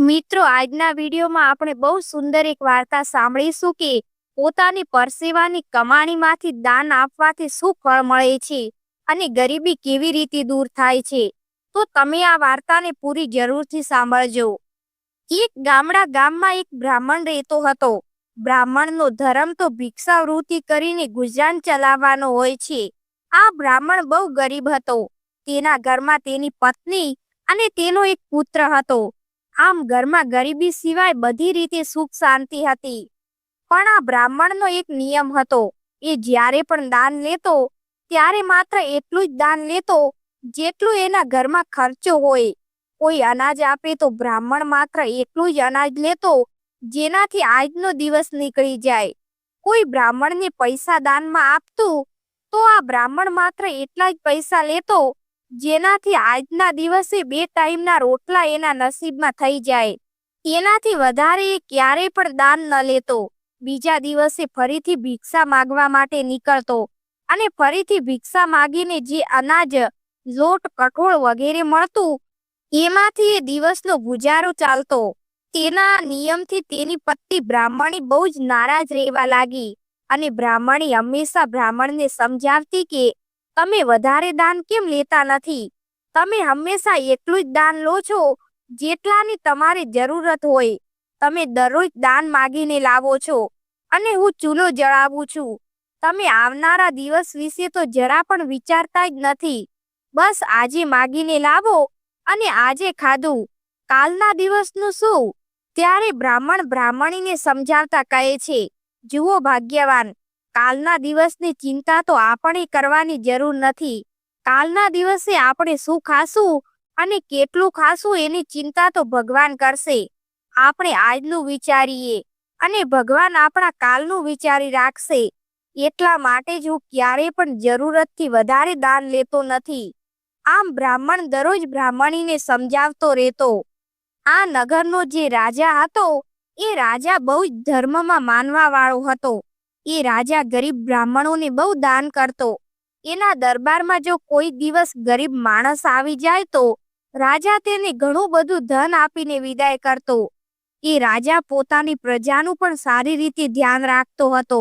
મિત્રો, આજના વિડીયોમાં આપણે બહુ સુંદર એક વાર્તા સાંભળીશું કે પોતાની પરસેવાની કમાણીમાંથી દાન આપવાથી શું ફળ મળે છે અને ગરીબી કેવી રીતે દૂર થાય છે. તો તમે આ વાર્તાને પૂરી જરૂરથી સાંભળજો. એક ગામડા ગામમાં એક બ્રાહ્મણ રહેતો હતો. બ્રાહ્મણનો ધર્મ તો ભિક્ષાવૃત્તિ કરીને ગુજરાન ચલાવવાનો હોય છે. આ બ્રાહ્મણ બહુ ગરીબ હતો. તેના ઘરમાં તેની પત્ની અને તેનો એક પુત્ર હતો. આમ ઘરમાં ગરીબી સિવાય બધી રીતે સુખ શાંતિ હતી. પણ આ બ્રાહ્મણનો એક નિયમ હતો, એ જ્યારે પણ દાન લેતો, ત્યારે માત્ર એટલું જ દાન લેતો, જેટલું એના ઘરમાં ખર્ચો હોય. કોઈ અનાજ આપે તો બ્રાહ્મણ માત્ર એટલું જ અનાજ લેતો, જેનાથી આજનો દિવસ નીકળી જાય. કોઈ બ્રાહ્મણને પૈસા દાનમાં આપતું, તો આ બ્રાહ્મણ માત્ર એટલા જ પૈસા લેતો જેનાથી આજના દિવસે બે ટાઈમના રોટલા એના નસીબમાં થઈ જાય. એનાથી વધારે એ ક્યારેય પણ દાન ન લેતો. બીજા દિવસે ફરીથી ભિક્ષા માગવા માટે નીકળતો અને ફરીથી ભિક્ષા માગીને જે અનાજ, લોટ, કઠોળ વગેરે મળતું, એમાંથી એ દિવસનો ગુજારો ચાલતો. તેના નિયમથી તેની પત્ની બ્રાહ્મણી બહુ જ નારાજ રહેવા લાગી અને બ્રાહ્મણી હંમેશા બ્રાહ્મણને સમજાવતી કે તમે વધારે દાન કેમ લેતા નથી? તમે હંમેશા એટલું જ દાન લો છો, જેટલાની તમારે જરૂરત હોય. તમે દરરોજ દાન માગીને લાવો છો, અને હું ચૂલો જળાવું છું. તમે આવનારા દિવસ વિશે તો જરા પણ વિચારતા જ નથી. બસ આજે માગીને લાવો, અને આજે ખાધું. કાલના દિવસનું શું? ત્યારે બ્રાહ્મણ બ્રાહ્મણીને સમજાવતા કહે છે, જુઓ ભાગ્યવાન કાલના દિવસની ચિંતા તો આપણે કરવાની જરૂર નથી. કાલના દિવસે આપણે શું ખાશું અને કેટલું ખાશું એની ચિંતા તો ભગવાન કરશે. આપણે આજનું વિચારીએ અને ભગવાન આપણા કાલનું વિચારી રાખશે. એટલા માટે જ હું ક્યારેય પણ જરૂરતથી વધારે દાન લેતો નથી. આમ બ્રાહ્મણ દરરોજ બ્રાહ્મણીને સમજાવતો રહેતો. આ નગરનો જે રાજા હતો, એ રાજા બહુ જ ધર્મમાં માનવા વાળો હતો. એ રાજા ગરીબ બ્રાહ્મણોને બહુ દાન કરતો. એના દરબારમાં જો કોઈ દિવસ ગરીબ માણસ આવી જાય તો રાજા તેને ઘણું બધું ધન આપીને વિદાય કરતો. એ રાજા પોતાની પ્રજાનું પણ સારી રીતે ધ્યાન રાખતો હતો.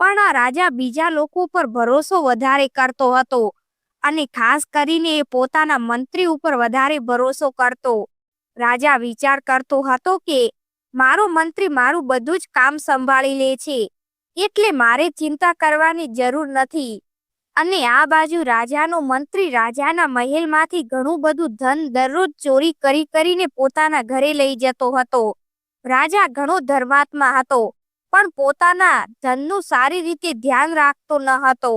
પણ આ રાજા બીજા લોકો પર ભરોસો વધારે કરતો હતો અને ખાસ કરીને એ પોતાના મંત્રી ઉપર વધારે ભરોસો કરતો. રાજા વિચાર કરતો હતો કે મારો મંત્રી મારું બધું જ કામ સંભાળી લે છે. એટલે મારે ચિંતા કરવાની જરૂર નથી. અને આ બાજુ રાજાનો મંત્રી રાજાના મહેલમાંથી ઘણું બધું ધન દરરોજ ચોરી કરી કરીને પોતાના ઘરે લઈ જતો હતો. રાજા ઘણો ધર્માત્મા હતો, પણ પોતાના ધનનું સારી રીતે ધ્યાન રાખતો ન હતો.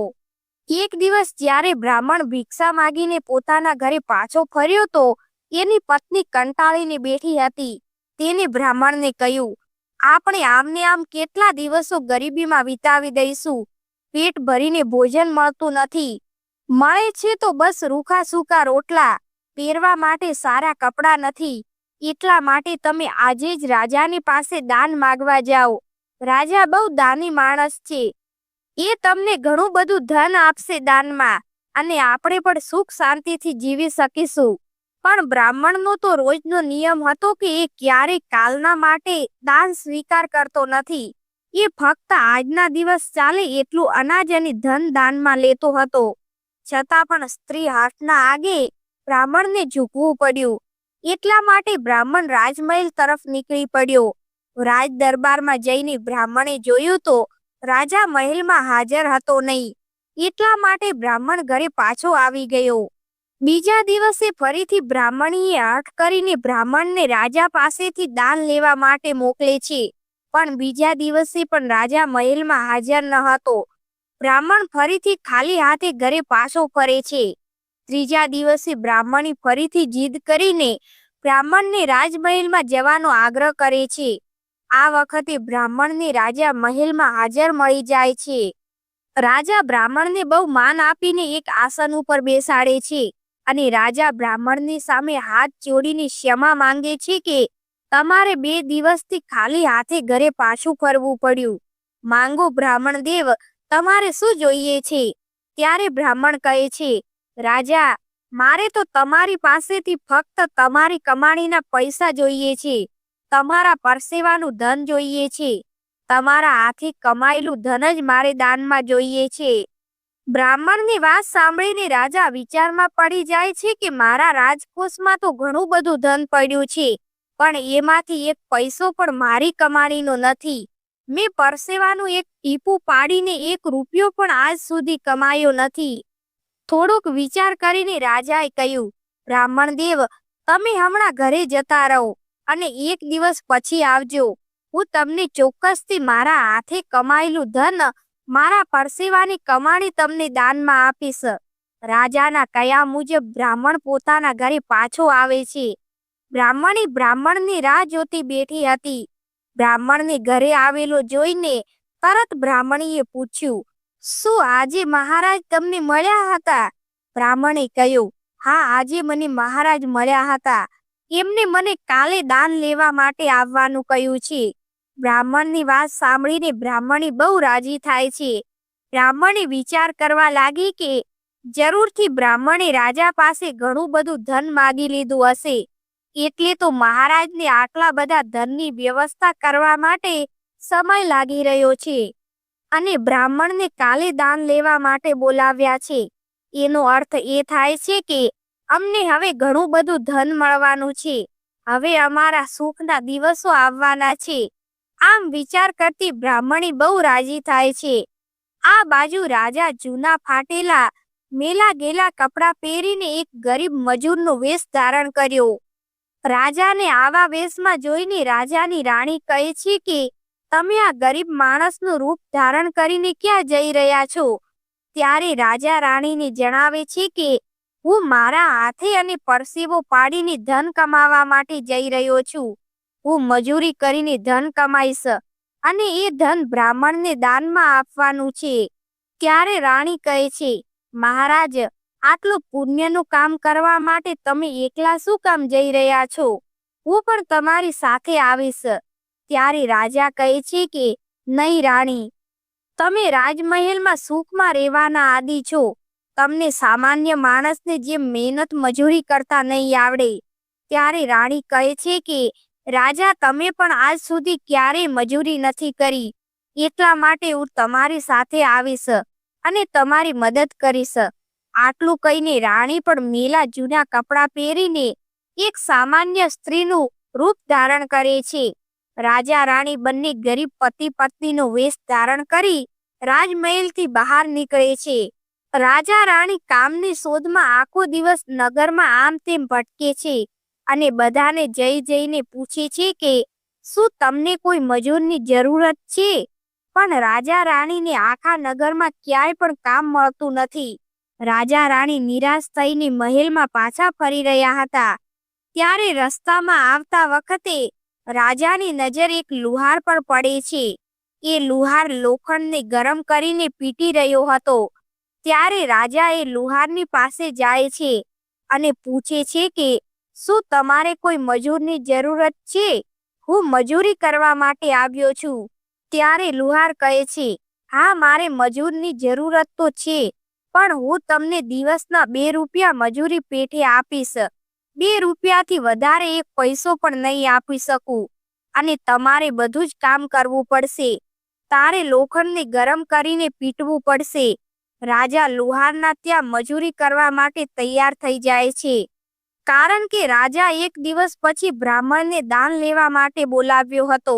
એક દિવસ જ્યારે બ્રાહ્મણ ભિક્ષા માગીને પોતાના ઘરે પાછો ફર્યો તો એની પત્ની કંટાળીને બેઠી હતી. તેને બ્રાહ્મણને કહ્યું આપણે આમને આમ કેટલા દિવસો ગરીબીમાં વિતાવી દઈશું? પેટ ભરીને ભોજન મળતું નથી. મળે છે તો બસ રૂખા સૂકા રોટલા, પહેરવા માટે સારા કપડાં નથી. એટલા માટે તમે આજે જ રાજાની પાસે દાન માગવા જાઓ. રાજા બહુ દાની માણસ છે. એ તમને ઘણું બધું ધન આપશે દાનમાં, અને આપણે પણ સુખ શાંતિથી જીવી શકીશું. પણ બ્રાહ્મણનો તો રોજનો નિયમ હતો કે એ ક્યારેય કાલના માટે દાન સ્વીકાર કરતો નથી. એ ફક્ત આજના દિવસ ચાલે એટલું અનાજ અને ધન દાનમાં લેતો હતો. છતાં પણ સ્ત્રી હાથના આગે બ્રાહ્મણને ઝૂકવું પડ્યું. એટલા માટે બ્રાહ્મણ રાજમહેલ તરફ નીકળી પડ્યો. રાજ દરબારમાં જઈને બ્રાહ્મણે જોયું તો રાજા મહેલમાં હાજર હતો નહીં. એટલા માટે બ્રાહ્મણ ઘરે પાછો આવી ગયો. બીજા દિવસે ફરીથી બ્રાહ્મણીએ આઠ કરીને બ્રાહ્મણને રાજા પાસેથી દાન લેવા માટે મોકલે છે. પણ બીજા દિવસે પણ રાજા મહેલમાં હાજર ન હતો. બ્રાહ્મણ ફરીથી ખાલી હાથે ઘરે પાછો ફરે છે. ત્રીજા દિવસે બ્રાહ્મણી ફરીથી જીદ કરીને બ્રાહ્મણને રાજમહેલમાં જવાનો આગ્રહ કરે છે. આ વખતે બ્રાહ્મણને રાજા મહેલમાં હાજર મળી જાય છે. રાજા બ્રાહ્મણને બહુ માન આપીને એક આસન ઉપર બેસાડે છે. અને રાજા બ્રાહ્મણની સામે હાથ જોડીને ક્ષમા માંગે છે કે તમારે બે દિવસથી ખાલી હાથે ઘરે પાછું ફરવું પડ્યું. માંગો બ્રાહ્મણ દેવ, તમારે શું જોઈએ છે? ત્યારે બ્રાહ્મણ કહે છે, રાજા, મારે તો તમારી પાસેથી ફક્ત તમારી કમાણીના પૈસા જોઈએ છે. તમારા પરસેવાનું ધન જોઈએ છે. તમારા હાથે કમાયેલું ધન જ મારે દાનમાં જોઈએ છે. બ્રાહ્મણની વાત સાંભળીને રાજા વિચારમાં પડી જાય છે કે મારા રાજકોષમાં તો ઘણું બધું ધન પડ્યું છે, પણ એમાંથી એક પૈસો પણ મારી કમાણીનો નથી. મેં પરસેવાનું એક ટીપું પાડીને એક રૂપિયો પણ આજ સુધી કમાયો નથી. થોડોક વિચાર કરીને રાજાએ કહ્યું, બ્રાહ્મણ દેવ, તમે હમણાં ઘરે જતા રહો અને એક દિવસ પછી આવજો. હું તમને ચોક્કસથી મારા હાથે કમાયેલું ધન મારા પરસેવાની કમાણી તમને દાનમાં આપીશ રાજાના કયા મુજબ બ્રાહ્મણ પોતાના ઘરે પાછો આવે છે. બ્રાહ્મણી બ્રાહ્મણની રાહ જોતી બેઠી હતી. બ્રાહ્મણને ઘરે આવેલો જોઈને તરત બ્રાહ્મણીએ પૂછ્યું, શું આજે મહારાજ તમને મળ્યા હતા? બ્રાહ્મણે કહ્યું, હા, આજે મને મહારાજ મળ્યા હતા. એમને મને કાલે દાન લેવા માટે આવવાનું કહ્યું છે. બ્રાહ્મણની વાત સાંભળીને બ્રાહ્મણી બહુ રાજી થાય છે. બ્રાહ્મણી વિચાર કરવા લાગી કે જરૂરથી બ્રાહ્મણે રાજા પાસે ઘણું બધું ધન માગી લીધું હશે. એટલે તો મહારાજને આટલા બધા ધનની વ્યવસ્થા કરવા માટે સમય લાગી રહ્યો છે. અને બ્રાહ્મણને કાલે દાન લેવા માટે બોલાવ્યા છે. એનો અર્થ એ થાય છે કે અમને હવે ઘણું બધું ધન મળવાનું છે. હવે અમારા સુખના દિવસો આવવાના છે. આમ વિચાર કરતી બ્રાહ્મણી બહુ રાજી થાય છે. આ બાજુ રાજા જૂના ફાટેલા મેલા ગેલા કપડાં પહેરીને એક ગરીબ મજૂરનો વેશ ધારણ કર્યો. રાજાને આવા વેશમાં જોઈને રાજાની રાણી કહે છે કે, તમે આ ગરીબ માણસનું રૂપ ધારણ કરીને ક્યાં જઈ રહ્યા છો? ત્યારે રાજા રાણીને જણાવે છે કે, હું મારા હાથે અને પરસેવો પાડીને ધન કમાવા માટે જઈ રહ્યો છું. હું મજૂરી કરીને ધન કમાઈશ અને એ ધન બ્રાહ્મણને દાનમાં આપવાનું છે. ત્યારે રાણી કહે છે, મહારાજ, આટલું પુણ્યનું કામ કરવા માટે તમે એકલા શું કામ જઈ રહ્યા છો? હું પણ તમારી સાથે આવીશ. ત્યારે રાજા કહે છે કે, નહીં રાણી, તમે રાજમહેલમાં સુખમાં રહેવાના આદિ છો. તમને સામાન્ય માણસને જે મહેનત મજૂરી કરતા નહીં આવડે. ત્યારે રાણી કહે છે કે રાજા, તમે પણ આજ સુધી ક્યારેય મજૂરી નથી કરી. એટલા માટે હું તમારી સાથે આવીશ અને તમારી મદદ કરીશ આટલું કહીને રાણી પણ મેલા જૂના કપડાં પહેરીને એક સામાન્ય સ્ત્રીનું રૂપ ધારણ કરે છે. રાજા, રાણી બંને ગરીબ પતિ પત્નીનો વેશ ધારણ કરી રાજમહેલથી બહાર નીકળે છે. રાજા, રાણી કામની શોધમાં આખો દિવસ નગરમાં આમ તેમ ભટકે છે. અને બધાને જઈ જઈને પૂછે છે કે, શું તમને કોઈ મજૂરની જરૂરત છે? પણ રાજા રાણીને આખા નગરમાં ક્યાંય પણ કામ મળતું નથી. રાજા રાણી નિરાશ થઈને મહેલમાં પાછા ફરી રહ્યા હતા. ત્યારે રસ્તામાં આવતા વખતે રાજાની નજર એક લુહાર પર પડે છે. એ લુહાર લોખંડને ગરમ કરીને પીટી રહ્યો હતો. ત્યારે રાજા એ લુહારની પાસે જાય છે અને પૂછે છે કે શું તમારે કોઈ મજૂરની જરૂરત છે? હું મજૂરી કરવા માટે આવ્યો છું. ત્યારે લુહાર કહે છે, હા, મારે મજૂરની જરૂરત તો છે, પણ હું તમને દિવસના બે રૂપિયા મજૂરી પેઠે આપીશ. બે રૂપિયાથી વધારે એક પૈસો પણ નહીં આપી શકું, અને તમારે બધું જ કામ કરવું પડશે. તારે લોખંડને ગરમ કરીને પીટવું પડશે. રાજા લુહારના ત્યાં મજૂરી કરવા માટે તૈયાર થઈ જાય છે. કારણ કે રાજા એક દિવસ પછી બ્રાહ્મણને દાન લેવા માટે બોલાવ્યો હતો.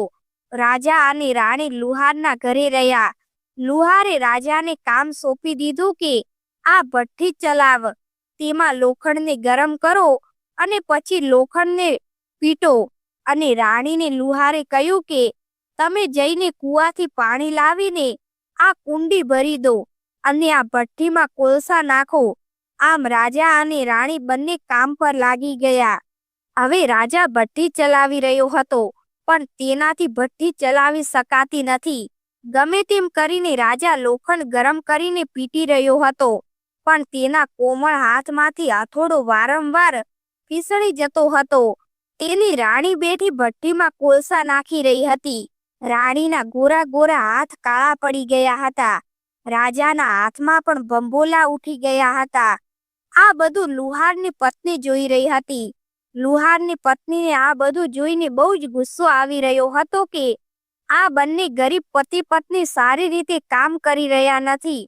રાજા અને રાણી લુહારના ઘરે રહ્યા. લુહારે રાજાને કામ સોંપી દીધું કે આ ભઠ્ઠી ચલાવ. તેમાં લોખંડને ગરમ કરો અને પછી લોખંડને પીટો. અને રાણીને લુહારે કહ્યું કે તમે જઈને કૂવાથી પાણી લાવીને આ કુંડી ભરી દો અને આ ભઠ્ઠીમાં કોલસા નાખો. આમ રાજા અને રાણી બંને કામ પર લાગી ગયા. હવે રાજા ભઠ્ઠી ચલાવી રહ્યો હતો, પણ તેનાથી ભઠ્ઠી ચલાવી શકાતી નથી. ગમે તેમ કરીને રાજા લોખંડ ગરમ કરીને પીટી રહ્યો હતો, પણ તેના કોમળ હાથમાંથી હથોડો વારંવાર ફીસળી જતો હતો. તેની રાણી બેઠી ભઠ્ઠીમાં કોલસા નાખી રહી હતી. રાણીના ગોરા ગોરા હાથ કાળા પડી ગયા હતા. રાજાના હાથમાં પણ બંબોલા ઉઠી ગયા હતા. આ બધું લુહારની પત્ની જોઈ રહી હતી. લુહારની પત્નીને આ બધું જોઈને બહુ જ ગુસ્સો આવી રહ્યો હતો કે આ બંને ગરીબ પતિ પત્ની સારી રીતે કામ કરી રહ્યા નથી.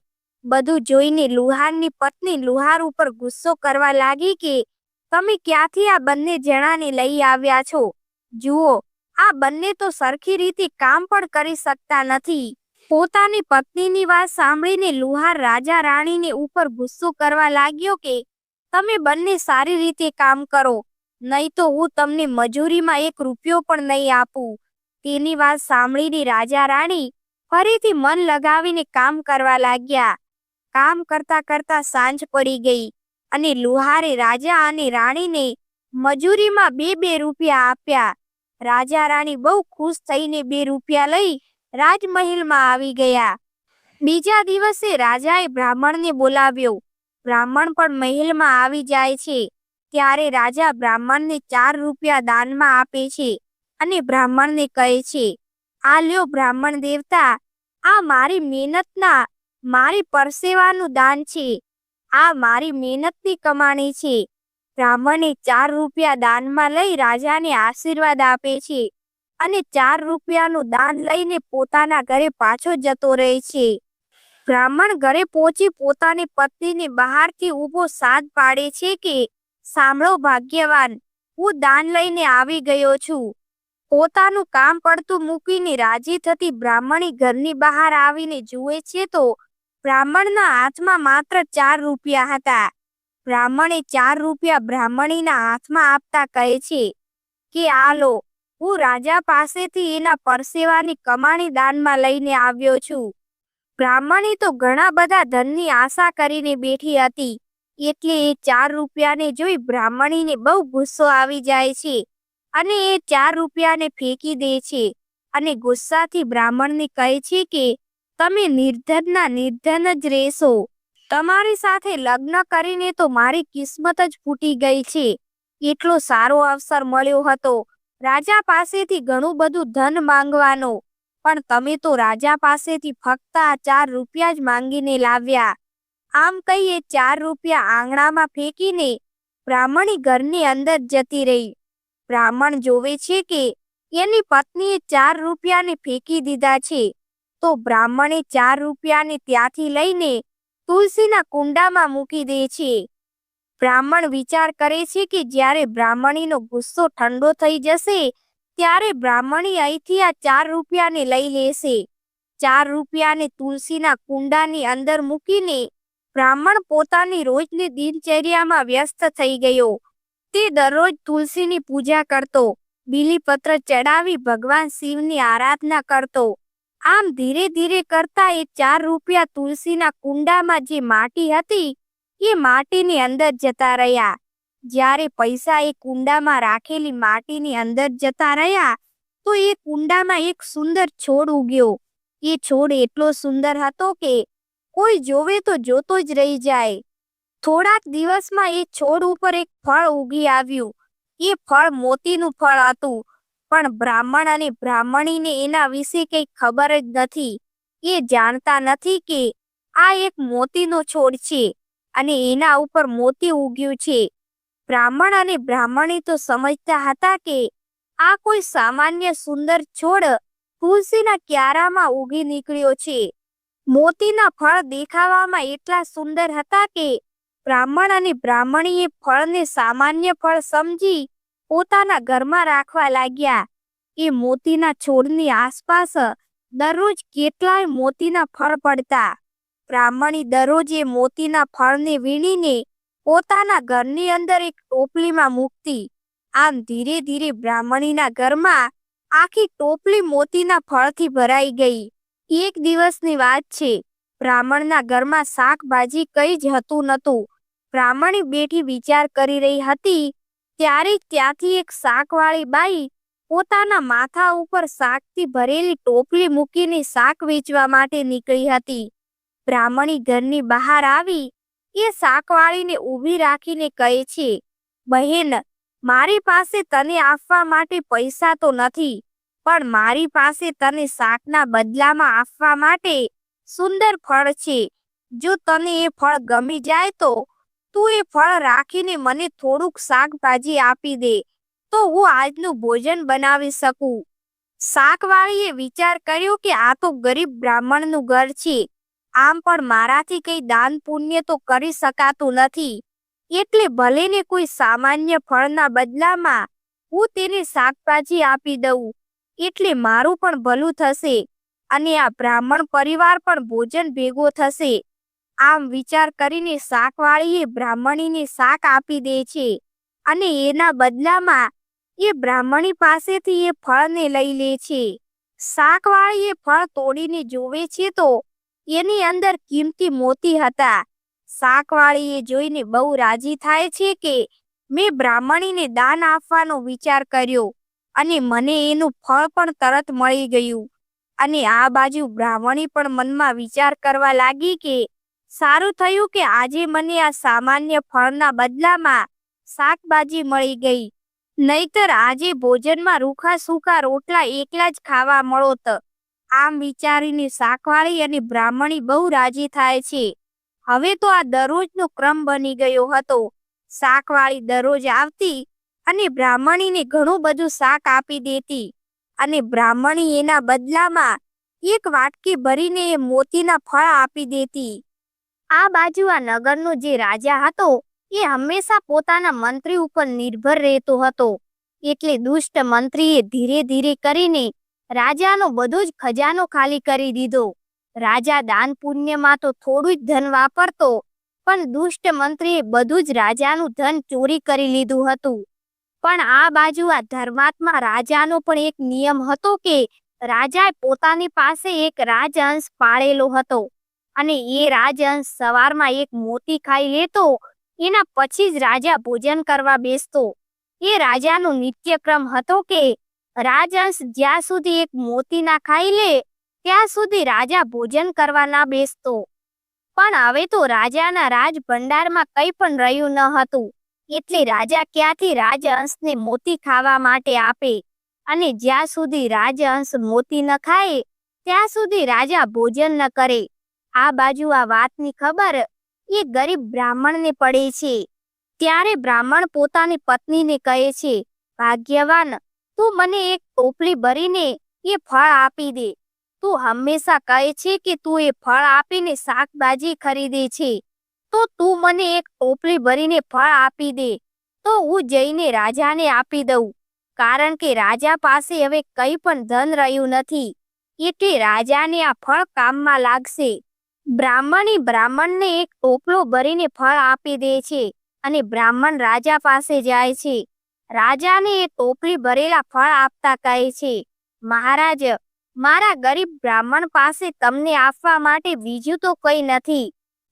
બધું જોઈને લુહારની પત્ની લુહાર ઉપર ગુસ્સો કરવા લાગી કે તમે ક્યાંથી આ બંને જણાને લઈ આવ્યા છો? જુઓ, આ બંને તો સરખી રીતે કામ પણ કરી શકતા નથી. પોતાની પત્નીની વાત સાંભળીને લુહાર રાજા રાણીને ઉપર ગુસ્સો કરવા લાગ્યો કે, તમે બંને સારી રીતે કામ કરો, નહીં તો હું તમને મજૂરીમાં એક રૂપિયો પણ નહીં આપું. તેની વાત સાંભળીને રાજા રાણી ફરીથી મન લગાવીને કામ કરવા લાગ્યા. કામ કરતા કરતા સાંજ પડી ગઈ અને લુહારે રાજા અને રાણીને મજૂરીમાં બે બે રૂપિયા આપ્યા. રાજા રાણી બહુ ખુશ થઈને બે રૂપિયા લઈ રાજમહેલમાં આવી ગયા. બીજા દિવસે રાજાએ બ્રાહ્મણને બોલાવ્યો. બ્રાહ્મણ પણ મહેલમાં આવી જાય છે. ત્યારે રાજા બ્રાહ્મણને ચાર રૂપિયા દાનમાં આપે છે અને બ્રાહ્મણને કહે છે, આ લ્યો બ્રાહ્મણ દેવતા, આ મારી મહેનતના, મારી પરસેવાનું દાન છે. આ મારી મહેનતની કમાણી છે. બ્રાહ્મણે ચાર રૂપિયા દાનમાં લઈ રાજાને આશીર્વાદ આપે છે. અને ચાર રૂપિયાનું દાન લઈને પોતાના ઘરે પાછો જતો રહે છે. બ્રાહ્મણ ઘરે પહોંચી પોતાની પત્નીને બહારથી ઊભો સાદ પાડે છે કે, સાંભળો ભાગ્યવાન, હું દાન લઈને આવી ગયો છું. પોતાનું કામ પડતું મૂકીને રાજી થતી બ્રાહ્મણી ઘરની બહાર આવીને જુએ છે તો બ્રાહ્મણના હાથમાં માત્ર ચાર રૂપિયા હતા. બ્રાહ્મણે ચાર રૂપિયા બ્રાહ્મણીના હાથમાં આપતા કહે છે કે, આ લો હું રાજા પાસેથી એના પરસેવાની કમાણી દાનમાં લઈને આવ્યો છું. બ્રાહ્મણી તો ઘણા બધા ધનની આશા કરીને બેઠી હતી, એટલે એ ચાર રૂપિયાને જોઈ બ્રાહ્મણીને બહુ ગુસ્સો આવી જાય છે અને એ ચાર રૂપિયાને ફેંકી દે છે અને ગુસ્સાથી બ્રાહ્મણને કહે છે કે, તમે નિર્ધનના નિર્ધન જ રહેશો. તમારી સાથે લગ્ન કરીને તો મારી કિસ્મત જ ફૂટી ગઈ છે. એટલો સારો અવસર મળ્યો હતો રાજા પાસેથી ઘણું બધું ધન માંગવાનો. પણ તમે તો રાજા પાસેથી ફક્ત આ ચાર રૂપિયા જ માંગીને લાવ્યા. આમ કહીએ ચાર રૂપિયા આંગણામાં ફેંકીને બ્રાહ્મણી ઘરની અંદર જતી રહી. બ્રાહ્મણ જોવે છે કે એની પત્નીએ ચાર રૂપિયાને ફેંકી દીધા છે. તો બ્રાહ્મણે ચાર રૂપિયાને ત્યાંથી લઈને તુલસીના કુંડામાં મૂકી દે છે. બ્રાહ્મણ વિચાર કરે છે કે જ્યારે બ્રાહ્મણીનો ગુસ્સો ઠંડો થઈ જશે, ત્યારે બ્રાહ્મણી અહીંથી આ ચાર રૂપિયાને લઈ લેશે. ચાર રૂપિયાને તુલસીના કુંડાની અંદર મૂકીને બ્રાહ્મણ પોતાની રોજની દિનચર્યામાં વ્યસ્ત થઈ ગયો. તે દરરોજ તુલસીની પૂજા કરતો, બીલીપત્ર ચડાવી ભગવાન શિવની આરાધના કરતો. આમ ધીરે ધીરે કરતા એ ચાર રૂપિયા તુલસીના કુંડામાં જે માટી હતી એ માટીની અંદર જતા રહ્યા. જ્યારે પૈસા એ કુંડામાં રાખેલી માટીની અંદર જતા રહ્યા, તો એ કુંડામાં એક સુંદર છોડ ઉગ્યો. એ છોડ એટલો સુંદર હતો કે કોઈ જોવે તો જોતો જ રહી જાય. થોડાક દિવસમાં એ છોડ ઉપર એક ફળ ઉગી આવ્યું. એ ફળ મોતીનું ફળ હતું, પણ બ્રાહ્મણ અને બ્રાહ્મણીને એના વિશે કંઈ ખબર જ નથી. એ જાણતા નથી કે આ એક મોતીનો છોડ છે. અને એના ઉપર મોતી ઉગ્યું છે. બ્રાહ્મણ અને બ્રાહ્મણી તો સમજતા હતા કે આ કોઈ સામાન્ય સુંદર છોડ તુલસીના ક્યારામાં ઉગી નીકળ્યો છે. મોતીના ફળ દેખાવામાં એટલા સુંદર હતા કે બ્રાહ્મણ અને બ્રાહ્મણીએ ફળને સામાન્ય ફળ સમજી પોતાના ઘરમાં રાખવા લાગ્યા. એ મોતીના છોડની આસપાસ દરરોજ કેટલાય મોતીના ફળ પડતા. બ્રાહ્મણી દરરોજ મોતીના ફળને વીણીને પોતાના ઘરની અંદર એક ટોપલીમાં મૂકતી. આમ ધીરે ધીરે બ્રાહ્મણીના ઘરમાં આખી ટોપલી મોતીના ફળથી ભરાઈ ગઈ. એક દિવસની વાત છે, બ્રાહ્મણના ઘરમાં શાકભાજી કઈ જ હતું નહોતું. બ્રાહ્મણી બેઠી વિચાર કરી રહી હતી, ત્યારે ત્યાંથી એક શાકવાળી બાઈ પોતાના માથા ઉપર શાકથી ભરેલી ટોપલી મૂકીને શાક વેચવા માટે નીકળી હતી. બ્રાહ્મણી ઘરની બહાર આવી, એ શાકવાળીને ઊભી રાખીને કહે છે, બહેન, મારી પાસે તને આપવા માટે પૈસા તો નથી, પણ મારી પાસે તને શાકના બદલામાં આપવા માટે સુંદર ફળ છે. જો તને એ ફળ ગમી જાય તો, તું એ ફળ રાખીને મને થોડુંક શાકભાજી આપી દે, તો હું આજનું ભોજન બનાવી શકું. શાકવાળીએ વિચાર કર્યો કે આ તો ગરીબ બ્રાહ્મણનું ઘર છે આમ પણ મારાથી કઈ દાન પુણ્ય તો કરી શકાતું નથી. એટલે ભલે ને કોઈ સામાન્ય ફળના બદલામાં હું તેને શાકભાજી આપી દઉં, એટલે મારું પણ ભલું થશે અને આ બ્રાહ્મણ પરિવાર પણ ભોજન ભેગો થશે. આમ વિચાર કરીને શાકવાળીએ બ્રાહ્મણીને શાક આપી દે છે અને એના બદલામાં એ બ્રાહ્મણી પાસેથી એ ફળને લઈ લે છે. શાકવાળીએ ફળ તોડીને જોવે છે તો એની અંદર કિંમતી મોતી હતા. શાકવાળી એ જોઈને બહુ રાજી થાય છે કે મેં બ્રાહ્મણીને દાન આપવાનો વિચાર કર્યો અને મને એનું ફળ પણ તરત મળી ગયું. અને આ બાજુ બ્રાહ્મણી પણ મનમાં વિચાર કરવા લાગી કે સારું થયું કે આજે મને આ સામાન્ય ફળના બદલામાં શાકભાજી મળી ગઈ. નહીતર આજે ભોજનમાં રૂખા સૂકા રોટલા એકલા જ ખાવા મળોત. આમ વિચારીને શાકવાળી અને બ્રાહ્મણી બહુ રાજી થાય છે. હવે તો આ દરરોજનો ક્રમ બની ગયો હતો. શાકવાળી દરરોજ આવતી અને બ્રાહ્મણીને ઘણું બધું શાક આપી દેતી અને બ્રાહ્મણી એના બદલામાં એક વાટકી ભરીને એ મોતીના ફળ આપી દેતી. આ બાજુ આ નગરનો જે રાજા હતો એ હંમેશા પોતાના મંત્રી ઉપર નિર્ભર રહેતો હતો. એટલે દુષ્ટ મંત્રીએ ધીરે ધીરે કરીને રાજાનો બધો જ ખજાનો ખાલી કરી દીધો. રાજા દાન પુણ્યમાં તો થોડું જ ધન વાપરતો, પણ દુષ્ટ મંત્રીએ બધું જ રાજાનું ધન ચોરી કરી લીધું હતું. પણ આ બાજુ આ ધર્માત્મા રાજાનો પણ એક નિયમ હતો કે, રાજાએ પોતાની પાસે એક રાજહંસ પાળેલો હતો અને એ રાજહંસ સવારમાં એક મોતી ખાઈ લેતો, એના પછી જ રાજા ભોજન કરવા બેસતો. એ રાજાનો નિત્યક્રમ હતો કે રાજહંસ જ્યાં સુધી એક મોતી ના ખાઈ લે, ત્યાં સુધી રાજા ભોજન કરવા ના બેસતો. પણ હવે તો રાજાના રાજ ભંડારમાં કંઈ પણ રહ્યું ન હતું. એટલે રાજા ક્યાંથી રાજહંસને મોતી ખાવા માટે આપે? અને જ્યાં સુધી રાજહંસ મોતી ન ખાય, ત્યાં સુધી રાજા ભોજન ન કરે. આ બાજુ આ વાતની ખબર એ ગરીબ બ્રાહ્મણને પડે છે. ત્યારે બ્રાહ્મણ પોતાની પત્નીને કહે છે, ભાગ્યવાન તું મને એક ટોપલી ભરીને એ ફળ આપી દે. તું હંમેશા કહે છે કે તું એ ફળ આપીને શાકભાજી ખરીદે છે. તો તું મને એક ટોપલી ભરીને ફળ આપી દે. તો હું જઈને રાજાને આપી દઉં. કારણ કે રાજા પાસે હવે કંઈ પણ ધન રહ્યું નથી. એટલે રાજાને આ ફળ કામમાં લાગશે. બ્રાહ્મણી બ્રાહ્મણને એક ટોપલો ભરીને ફળ આપી દે છે અને બ્રાહ્મણ રાજા પાસે જાય છે. રાજાને એ ટોપલી ભરેલા ફળ આપતા કહે છે, મહારાજ, મારા ગરીબ બ્રાહ્મણ પાસે તમને આપવા માટે બીજું તો કંઈ નથી,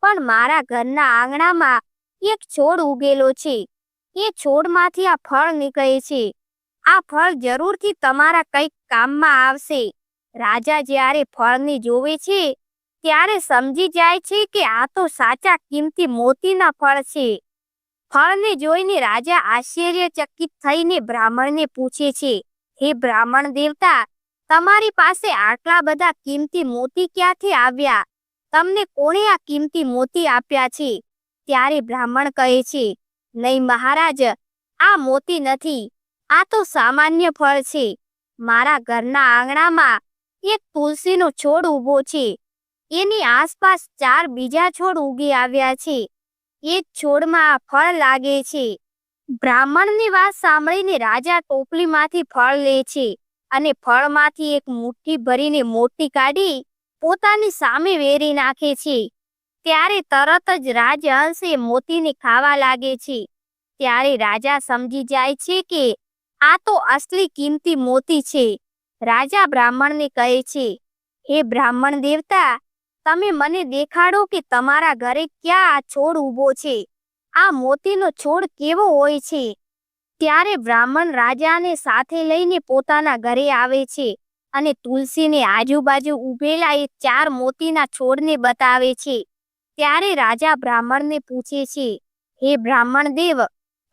પણ મારા ઘરના આંગણામાં એક છોડ ઉગેલો છે. એ છોડમાંથી આ ફળ નીકળે છે. આ ફળ જરૂરથી તમારા કંઈક કામમાં આવશે. રાજા જ્યારે ફળને જોવે છે, ત્યારે સમજી જાય છે કે આ તો સાચા કિંમતી મોતીના ફળ છે. ફળને જોઈને રાજા આશ્ચર્યચકિત થઈને બ્રાહ્મણને પૂછે છે, હે બ્રાહ્મણ દેવતા, તમારી પાસે આટલા બધા કિંમતી મોતી ક્યાંથી આવ્યા? તમને કોણે આ કિંમતી મોતી આપ્યા છે? ત્યારે બ્રાહ્મણ કહે છે, નહીં મહારાજ, આ મોતી નથી, આ તો સામાન્ય ફળ છે. મારા ઘરના આંગણામાં એક તુલસીનો છોડ ઊભો છે. એની આસપાસ ચાર બીજા છોડ ઉગી આવ્યા છે. એ છોડમાં ફળ લાગે છે. બ્રાહ્મણની વાત સાંભળીને રાજા ટોપલીમાંથી ફળ લે છે અને ફળમાંથી એક મુઠ્ઠી ભરીને મોટી કાઢી પોતાની સામે વેરી નાખે છે. ત્યારે તરત જ રાજહંસે મોતીને ખાવા લાગે છે. ત્યારે રાજા સમજી જાય છે કે આ તો અસલી કિંમતી મોતી છે. રાજા બ્રાહ્મણને કહે છે, હે બ્રાહ્મણ દેવતા તમે મને દેખાડો કે તમારા ઘરે ક્યાં આ છોડ ઊભો છે? આ મોતીનો છોડ કેવો હોય છે? ત્યારે બ્રાહ્મણ રાજાને સાથે લઈને પોતાના ઘરે આવે છે અને તુલસીને આજુબાજુ ઊભેલા એ ચાર મોતીના છોડને બતાવે છે. ત્યારે રાજા બ્રાહ્મણને પૂછે છે, હે બ્રાહ્મણ દેવ,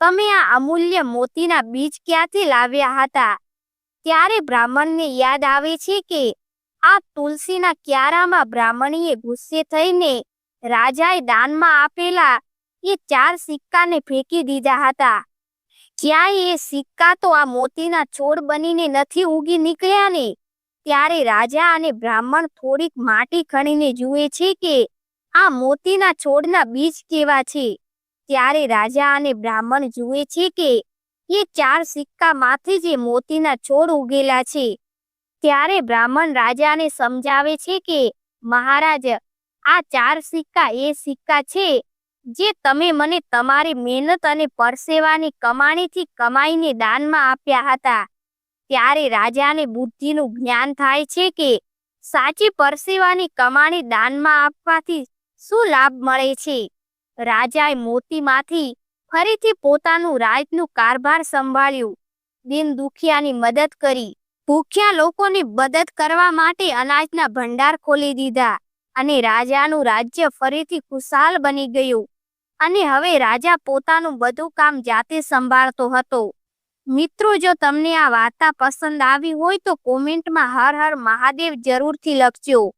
તમે આ અમૂલ્ય મોતીના બીજ ક્યાંથી લાવ્યા હતા? ત્યારે બ્રાહ્મણને યાદ આવે છે કે આ તુલસીના ક્યારામાં બ્રાહ્મણીએ ગુસ્સે થઈને રાજાએ દાનમાં આપેલા એ ચાર સિક્કાને ફેંકી દીધા હતા. ક્યાંય એ સિક્કા તો આ મોતીના છોડ બનીને નથી ઉગી નીકળ્યા ને ત્યારે રાજા અને બ્રાહ્મણ થોડીક માટી ખણીને જુએ છે કે આ મોતીના છોડના બીજ કેવા છે. ત્યારે રાજા અને બ્રાહ્મણ જુએ છે કે એ ચાર સિક્કામાંથી જ મોતીના છોડ ઉગેલા છે. ત્યારે બ્રાહ્મણ રાજાને સમજાવે છે કે, મહારાજ, આ ચાર સિક્કા એ સિક્કા છે, જે તમે મને તમારી મહેનત અને પરસેવાની કમાણીથી કમાઈને દાનમાં આપ્યા હતા. ત્યારે રાજાને બુદ્ધિનું જ્ઞાન થાય છે કે, સાચી પરસેવાની કમાણી દાનમાં આપવાથી શું લાભ મળે છે રાજાએ મોતીમાંથી ફરીથી પોતાનું રાજનું કારભાર સંભાળ્યું. દિન દુખિયાની મદદ કરી. ભૂખ્યા લોકોની મદદ કરવા માટે અનાજના ભંડાર ખોલી દીધા અને રાજાનું રાજ્ય ફરીથી ખુશાલ બની ગયું. અને હવે રાજા પોતાનું બધું કામ જાતે સંભાળતો હતો. મિત્રો, જો તમને આ વાર્તા પસંદ આવી હોય તો કોમેન્ટમાં હર હર મહાદેવ જરૂરથી લખજો.